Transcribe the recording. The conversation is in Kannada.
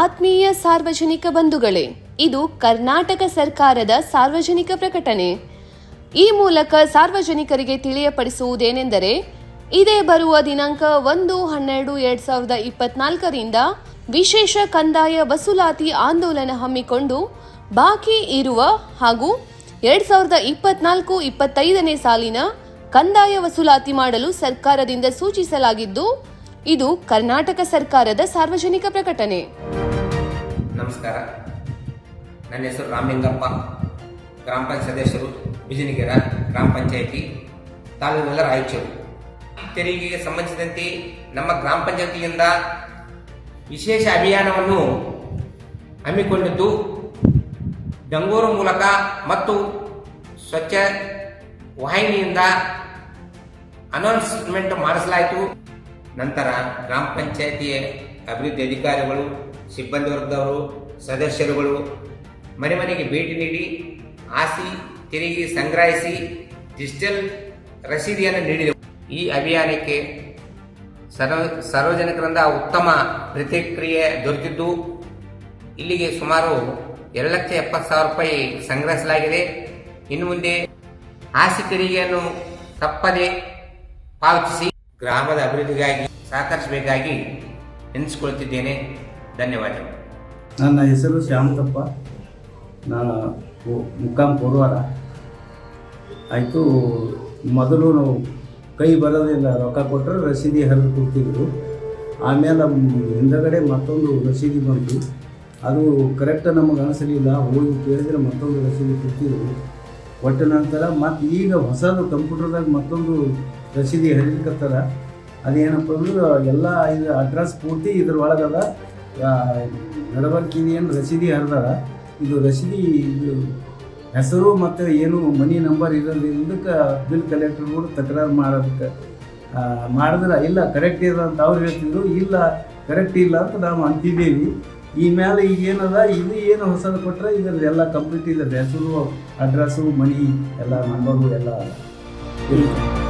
ಆತ್ಮೀಯ ಸಾರ್ವಜನಿಕ ಬಂಧುಗಳೇ, ಇದು ಕರ್ನಾಟಕ ಸರ್ಕಾರದ ಸಾರ್ವಜನಿಕ ಪ್ರಕಟಣೆ. ಈ ಮೂಲಕ ಸಾರ್ವಜನಿಕರಿಗೆ ತಿಳಿಯಪಡಿಸುವುದೇನೆಂದರೆ, ಇದೇ ಬರುವ ದಿನಾಂಕ ಒಂದು ಹನ್ನೆರಡು ಎರಡ್ ಸಾವಿರದ ಇಪ್ಪತ್ನಾಲ್ಕರಿಂದ ವಿಶೇಷ ಕಂದಾಯ ವಸೂಲಾತಿ ಆಂದೋಲನ ಹಮ್ಮಿಕೊಂಡು ಬಾಕಿ ಇರುವ ಹಾಗೂ ಎರಡ್ ಸಾವಿರದ ಇಪ್ಪತ್ನಾಲ್ಕು ಇಪ್ಪತ್ತೈದನೇ ಸಾಲಿನ ಕಂದಾಯ ವಸೂಲಾತಿ ಮಾಡಲು ಸರ್ಕಾರದಿಂದ ಸೂಚಿಸಲಾಗಿದ್ದು, ಇದು ಕರ್ನಾಟಕ ಸರ್ಕಾರದ ಸಾರ್ವಜನಿಕ ಪ್ರಕಟಣೆ. ನಮಸ್ಕಾರ. ನನ್ನ ಹೆಸರು ರಾಮಲಿಂಗಪ್ಪ. ಗ್ರಾಮ ಪಂಚಾಯತ್ ಸದಸ್ಯರು ಬಿಜಿನಗೆರ ಗ್ರಾಮ ಪಂಚಾಯತಿ ತಾಲೂಕಿನ ರಾಯಚೂರು. ತೆರಿಗೆಗೆ ಸಂಬಂಧಿಸಿದಂತೆ ನಮ್ಮ ಗ್ರಾಮ ಪಂಚಾಯತಿಯಿಂದ ವಿಶೇಷ ಅಭಿಯಾನವನ್ನು ಹಮ್ಮಿಕೊಂಡಿದ್ದು ಬೆಂಗಳೂರು ಮೂಲಕ ಮತ್ತು ಸ್ವಚ್ಛ ವಾಹಿನಿಯಿಂದ ಅನೌನ್ಸ್ಮೆಂಟ್ ಮಾಡಿಸಲಾಯಿತು. ನಂತರ ಗ್ರಾಮ ಪಂಚಾಯತಿಯ ಅಭಿವೃದ್ಧಿ ಅಧಿಕಾರಿಗಳು ಸಿಬ್ಬಂದಿ ವರ್ಗದವರು ಸದಸ್ಯರುಗಳು ಮನೆ ಮನೆಗೆ ಭೇಟಿ ನೀಡಿ ಆಸಿ, ತೆರಿಗೆ ಸಂಗ್ರಹಿಸಿ ಡಿಜಿಟಲ್ ರಸೀದಿಯನ್ನು ನೀಡಿದೆವು. ಈ ಅಭಿಯಾನಕ್ಕೆ ಸರ್ವ ಸಾರ್ವಜನಿಕರಿಂದ ಉತ್ತಮ ಪ್ರತಿಕ್ರಿಯೆ ದೊರೆತಿದ್ದು, ಇಲ್ಲಿಗೆ ಸುಮಾರು ಎರಡು ಲಕ್ಷ ಎಪ್ಪತ್ತು ಸಾವಿರ ರೂಪಾಯಿ ಸಂಗ್ರಹಿಸಲಾಗಿದೆ. ಇನ್ನು ಮುಂದೆ ಆಸಿ ತೆರಿಗೆಯನ್ನು ತಪ್ಪದೆ ಪಾವತಿಸಿ ಗ್ರಾಮದ ಅಭಿವೃದ್ಧಿಗಾಗಿ ಸಹಕರಿಸಬೇಕಾಗಿ ಎನಿಸಿಕೊಳ್ಳುತ್ತಿದ್ದೇನೆ ಧನ್ಯವಾದಗಳು. ನನ್ನ ಹೆಸರು ಶ್ಯಾಮತಪ್ಪ ನಾನು ಮುಕ್ಕಾಂ ಪೂರ್ವಾರ. ಆಯಿತು, ಮೊದಲು ನಾವು ಕೈ ಬರೋದಿಲ್ಲ ರೊಕ್ಕ ಕೊಟ್ಟರೆ ರಸೀದಿ ಹರಿದು ಕೊಡ್ತಿದ್ರು. ಆಮೇಲೆ ಹಿಂದಗಡೆ ಮತ್ತೊಂದು ರಸೀದಿ ಬಂತು. ಅದು ಕರೆಕ್ಟ್ ನಮಗೆ ಅನಿಸಲಿಲ್ಲ. ಹೋಗಿ ಕೇಳಿದ್ರೆ ಮತ್ತೊಂದು ರಸೀದಿ ಕೊಡ್ತಿದ್ರು. ಕೊಟ್ಟ ನಂತರ ಮತ್ತು ಈಗ ಹೊಸದು ಕಂಪ್ಯೂಟರ್ದಾಗ ಮತ್ತೊಂದು ರಸೀದಿ ಹರಿಲಿಕ್ಕತ್ತಾರ ಅದೇನಪ್ಪ ಅಂದ್ರೆ ಎಲ್ಲ ಇದು ಅಡ್ರೆಸ್ ಪೂರ್ತಿ ಇದ್ರ ಒಳಗದ ನಡವಳಿಕೆ ಏನು ರಸೀದಿ ಹರಿದಾರ. ಇದು ರಸೀದಿ, ಇದು ಹೆಸರು ಮತ್ತು ಏನು ಮನಿ ನಂಬರ್ ಇರೋದ್ರಿಂದಕ್ಕೆ ಬಿಲ್ ಕಲೆಕ್ಟರ್ಗಳು ತಕರಾರು ಮಾಡೋದಕ್ಕೆ ಮಾಡಿದ್ರೆ ಇಲ್ಲ ಕರೆಕ್ಟ್ ಇದೆ ಅಂತ ಅವ್ರು ಹೇಳ್ತಿದ್ರು. ಇಲ್ಲ ಕರೆಕ್ಟ್ ಇಲ್ಲ ಅಂತ ನಾವು ಅಂತಿದ್ದೀವಿ. ಈ ಮೇಲೆ ಈಗ ಏನದ ಇದು ಏನು ಹೊಸದು ಕೊಟ್ಟರೆ ಇದ್ರದ್ದು ಎಲ್ಲ ಕಂಪ್ಲೀಟ್ ಇದೆ ಹೆಸರು ಅಡ್ರೆಸ್ಸು ಮನಿ, ಎಲ್ಲ ನಂಬರು ಎಲ್ಲ ಇರುತ್ತೆ.